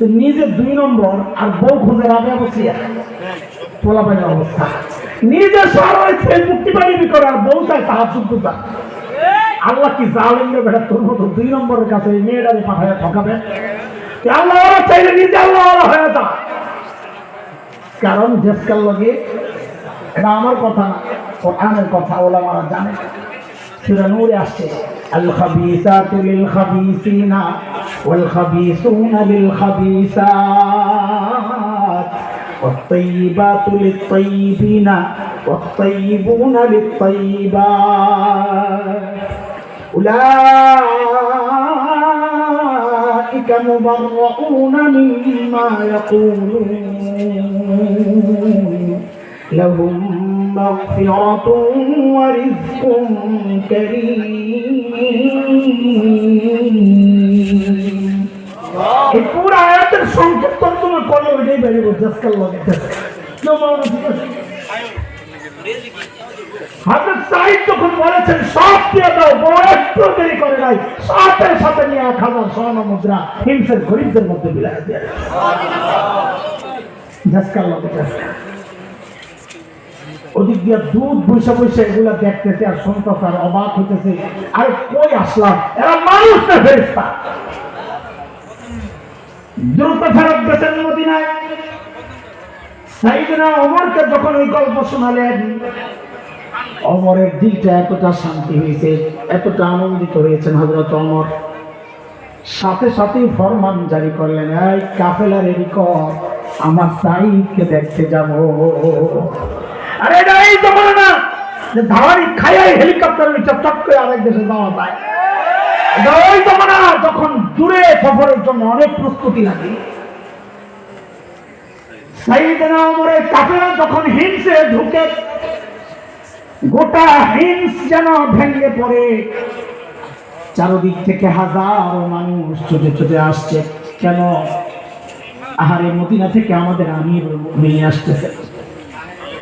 নিজে দুই নম্বর আর বউ খুঁজে রাবে বসিয়া। পোলা পাইনের অবস্থা। নিজে সবাই ফেসবুক টিপাটিপি করে? আর বউ চায় তাহার শুদ্ধতা আল্লাহ কি জালেঙ্গে বেটা? তোর মতো দুই নম্বরের কাছে এই মেয়েটারে পাঠায় ঠকাবে? আল্লাহ ওরা চাইলে নিজে আল্লাহ ওরা হয়ে যা। কারণ দেশকাল লগে এটা আমার কথা না, কোরআনের কথা ওলা মারা জানে। সুরা নূরে আসছে। الخبيثات للخبيثين والخبيثون للخبيثات والطيبات للطيبين والطيبون للطيبات أولئك مبرؤون مما يقولون لهم مغفرة ورزق كريم এই পুরো আয়াতের সংক্ষেপ তর্জমা করলে ওইটাই বেরিয়ে জাসকাল লাগে হাজরত সাহিদ যখন বলেছেন সব দিয়ে দাও বড় একটু দেরি করে নাই সাথে সাথে নিয়ে এক হাজার স্বর্ণ মুদ্রা হিংসের গরিবদের মধ্যে বিলায় দিয়ে জাসকাল লাগে জাসকাল ওদিক দিয়ে দুধ বসে বসে এগুলা দেখতেছে আর শুনতেছে আর অবাক হইতেছে। আর কই আসলাম? এরা মানুষ না ফেরিস্তা দ্রুত ফেরত গেছেন মদিনায়। সাইদনা যখন ওই গল্প শোনালেন অমরের দিলটা এতটা শান্তি হয়েছে, এতটা আনন্দিত হয়েছেন হজরত অমর সাথে সাথেই ফরমান জারি করলেন, এই কাফেলা রেডি আমার সাইদকে দেখতে যাব আরে এটা এই জমানা না যে ধাওয়ারি খাইয়াই হেলিকপ্টার ওই চপ করে আরেক দেশে যাওয়া যায়। ওই জমানা যখন দূরে সফরের জন্য অনেক প্রস্তুতি লাগে। সাইয়েদনা ওমরের যখন হিংসে ঢুকে, গোটা হিংস যেন ভেঙে পড়ে। চারদিক থেকে হাজারো মানুষ ছুটে ছুটে আসছে। কেন? আহারে মদিনা থেকে আমাদের আমির নিয়ে আসতেছে।